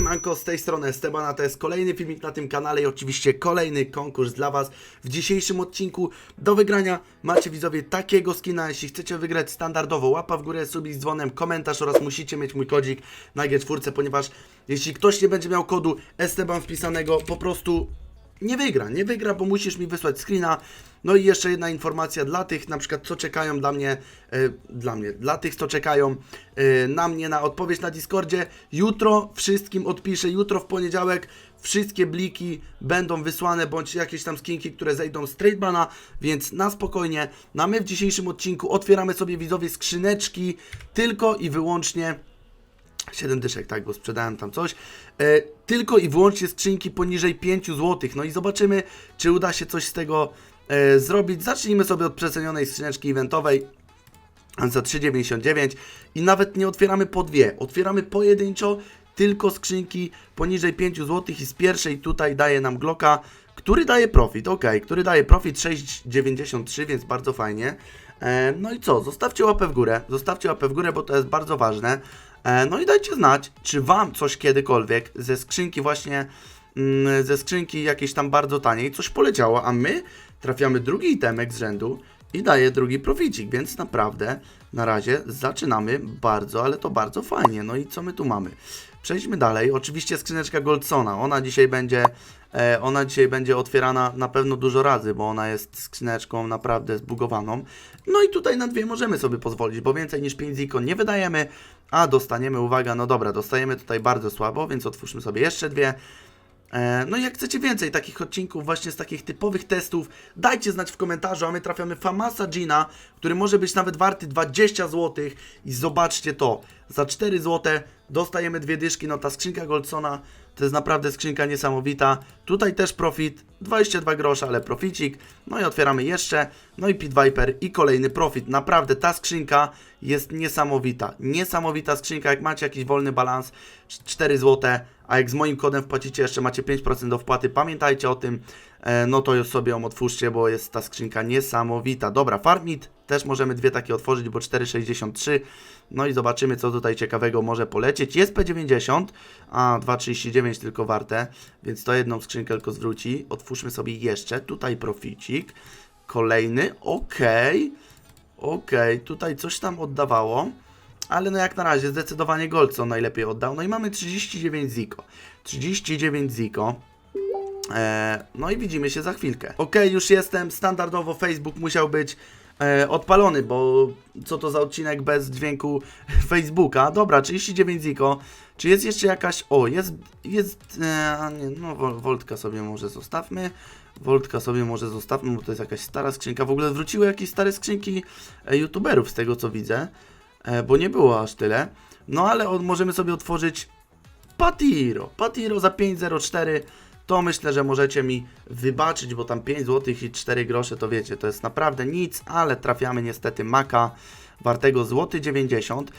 Siemanko, z tej strony Esteban, a to jest kolejny filmik na tym kanale i oczywiście kolejny konkurs dla Was. W dzisiejszym odcinku do wygrania macie widzowie takiego skina, jeśli chcecie wygrać standardowo łapa w górę, subik z dzwonem, komentarz oraz musicie mieć mój kodzik na G4, ponieważ jeśli ktoś nie będzie miał kodu Esteban wpisanego, po prostu nie wygra, nie wygra, bo musisz mi wysłać screena. No i jeszcze jedna informacja dla tych, na przykład, co czekają dla mnie, e, dla mnie, dla tych, co czekają e, na mnie na odpowiedź na Discordzie. Jutro wszystkim odpiszę, jutro w poniedziałek wszystkie bliki będą wysłane, bądź jakieś tam skinki, które zejdą z tradebana, więc na spokojnie. No a my w dzisiejszym odcinku otwieramy sobie widzowie skrzyneczki tylko i wyłącznie 7 dyszek, tak, bo sprzedałem tam coś. E, tylko i wyłącznie skrzynki poniżej 5 zł. No i zobaczymy, czy uda się coś z tego e, zrobić. Zacznijmy sobie od przecenionej skrzyneczki eventowej za 3,99 i nawet nie otwieramy po dwie, otwieramy pojedynczo tylko skrzynki poniżej 5 zł i z pierwszej tutaj daje nam Glocka, który daje profit, ok, który daje profit 6,93, więc bardzo fajnie. E, no i co, zostawcie łapę w górę, zostawcie łapę w górę, bo to jest bardzo ważne. E, no i dajcie znać, czy Wam coś kiedykolwiek ze skrzynki właśnie, mm, ze skrzynki jakiejś tam bardzo taniej coś poleciało, a my trafiamy drugi itemek z rzędu i daje drugi proficik, więc naprawdę na razie zaczynamy bardzo, ale to bardzo fajnie. No i co my tu mamy? Przejdźmy dalej. Oczywiście skrzyneczka Goldsona. Ona dzisiaj będzie e, ona dzisiaj będzie otwierana na pewno dużo razy, bo ona jest skrzyneczką naprawdę zbugowaną. No i tutaj na dwie możemy sobie pozwolić, bo więcej niż 5 ziko nie wydajemy, a dostaniemy, uwaga, no dobra, dostajemy tutaj bardzo słabo, więc otwórzmy sobie jeszcze dwie. E, No i jak chcecie więcej takich odcinków, właśnie z takich typowych testów, dajcie znać w komentarzu, a my trafiamy Famasa Gina, który może być nawet warty 20 zł i zobaczcie to, za 4 zł dostajemy dwie dyszki, no ta skrzynka Goldsona to jest naprawdę skrzynka niesamowita, tutaj też profit, 22 grosze, ale proficik, no i otwieramy jeszcze, no i Pit Viper i kolejny profit, naprawdę ta skrzynka jest niesamowita, niesamowita skrzynka, jak macie jakiś wolny balans, 4 zł, a jak z moim kodem wpłacicie jeszcze macie 5% do wpłaty, pamiętajcie o tym, no to już sobie ją otwórzcie, bo jest ta skrzynka niesamowita. Dobra, Farmit też możemy dwie takie otworzyć, bo 4,63, no i zobaczymy co tutaj ciekawego może polecieć. Jest P90, a 2,39 tylko warte, więc to jedną skrzynkę tylko zwróci. Otwórzmy sobie jeszcze, tutaj proficik, kolejny, okej, okej, tutaj coś tam oddawało. Ale no jak na razie zdecydowanie Goldson najlepiej oddał. No i mamy 39 Ziko. 39 Ziko. E, no i widzimy się za chwilkę. Ok, już jestem. Standardowo Facebook musiał być e, odpalony, bo co to za odcinek bez dźwięku Facebooka? Dobra, 39 Ziko. Czy jest jeszcze jakaś... O, jest... jest e, nie, no Wol- Woltka sobie może zostawmy. Woltka sobie może zostawmy, bo to jest jakaś stara skrzynka. W ogóle wróciły jakieś stare skrzynki e, youtuberów z tego co widzę e, bo nie było aż tyle. No ale od, możemy sobie otworzyć Patiro. Patiro za 5,04 to myślę, że możecie mi wybaczyć, bo tam 5 zł i 4 grosze to wiecie, to jest naprawdę nic, ale trafiamy niestety maka wartego złoty 90.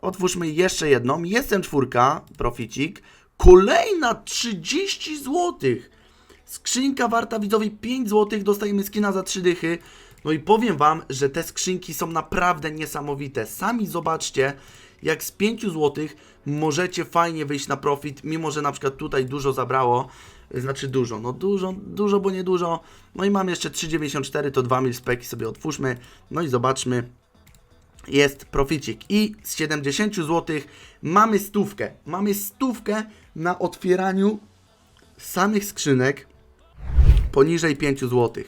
Otwórzmy jeszcze jedną. Jestem czwórka, proficik. Kolejna 30 złotych. Skrzynka warta widzowie 5 zł, dostajemy skina za 3 dychy. No i powiem Wam, że te skrzynki są naprawdę niesamowite. Sami zobaczcie, jak z 5 zł możecie fajnie wyjść na profit, mimo że na przykład tutaj dużo zabrało. Znaczy dużo, no dużo, dużo, bo nie dużo. No i mam jeszcze 3,94, to 2 mil speki sobie otwórzmy. No i zobaczmy, jest proficik. I z 70 zł mamy stówkę. Mamy stówkę na otwieraniu samych skrzynek poniżej 5 zł.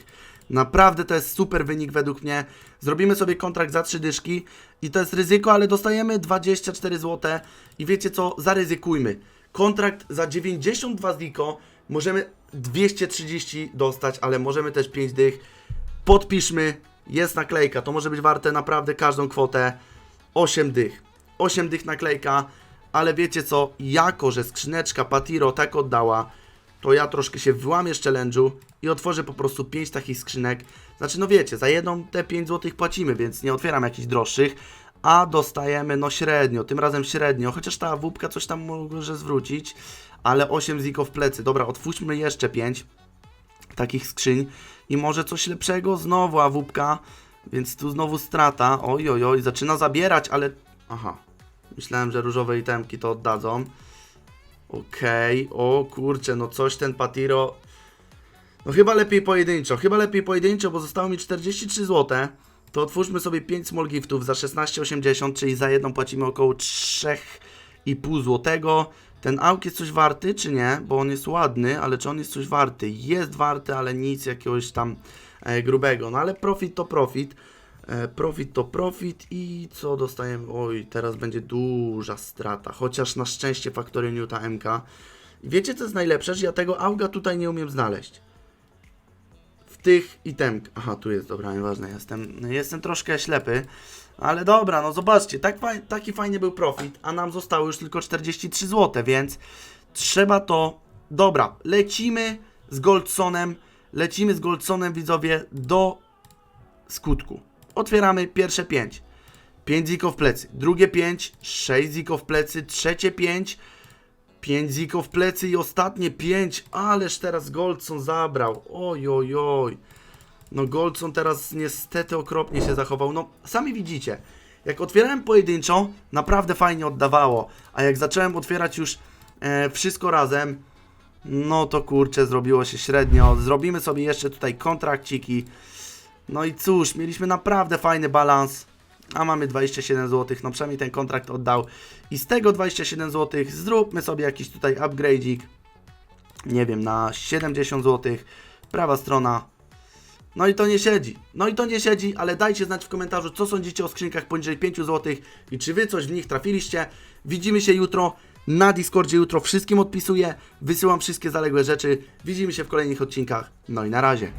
Naprawdę to jest super wynik według mnie. Zrobimy sobie kontrakt za 3 dyszki i to jest ryzyko, ale dostajemy 24 zł i wiecie co, zaryzykujmy. Kontrakt za 92 zliko możemy 230 dostać, ale możemy też 5 dych. Podpiszmy, jest naklejka, to może być warte naprawdę każdą kwotę. 8 dych. 8 dych naklejka, ale wiecie co, jako że skrzyneczka Patiro tak oddała, to ja troszkę się wyłamię z challenge'u i otworzę po prostu 5 takich skrzynek. Znaczy, no wiecie, za jedną te 5 zł płacimy, więc nie otwieram jakichś droższych, a dostajemy no średnio, tym razem średnio, chociaż ta wupka coś tam może zwrócić, ale 8 ziko w plecy. Dobra, otwórzmy jeszcze 5 takich skrzyń i może coś lepszego znowu awupka, więc tu znowu strata. Oj, oj, oj, zaczyna zabierać, ale... Aha, myślałem, że różowe itemki to oddadzą. Okej, o kurczę, no coś ten Patiro. No chyba lepiej pojedynczo, chyba lepiej pojedynczo, bo zostało mi 43 zł. To otwórzmy sobie 5 small giftów za 16,80, czyli za jedną płacimy około 3,5 zł. Ten auk jest coś warty, czy nie? Bo on jest ładny, ale czy on jest coś warty? Jest warty, ale nic jakiegoś tam e, grubego. No ale profit to profit. E, profit to profit i co dostajemy? Oj, teraz będzie duża strata. Chociaż na szczęście Factory Newta MK. Wiecie co jest najlepsze? Że ja tego auga tutaj nie umiem znaleźć. W tych itemkach. Aha, tu jest, dobra, nieważne, jestem, jestem troszkę ślepy. Ale dobra, no zobaczcie, tak taki fajny był profit, a nam zostało już tylko 43 zł, więc trzeba to... Dobra, lecimy z Goldsonem, lecimy z Goldsonem, widzowie, do skutku. Otwieramy pierwsze 5. 5 ziko w plecy, drugie 5, 6 ziko w plecy, trzecie 5, 5 ziko w plecy i ostatnie 5. Ależ teraz Goldson zabrał. Oj, oj, oj. No Goldson teraz niestety okropnie się zachował. No sami widzicie, jak otwierałem pojedynczo, naprawdę fajnie oddawało. A jak zacząłem otwierać już e, wszystko razem, no to kurczę, zrobiło się średnio. Zrobimy sobie jeszcze tutaj kontrakciki. No i cóż, mieliśmy naprawdę fajny balans, a mamy 27 zł, no przynajmniej ten kontrakt oddał. I z tego 27 zł zróbmy sobie jakiś tutaj upgrade'ik, nie wiem, na 70 zł, prawa strona. No i to nie siedzi, no i to nie siedzi, ale dajcie znać w komentarzu, co sądzicie o skrzynkach poniżej 5 zł i czy wy coś w nich trafiliście. Widzimy się jutro na Discordzie, jutro wszystkim odpisuję, wysyłam wszystkie zaległe rzeczy. Widzimy się w kolejnych odcinkach, no i na razie.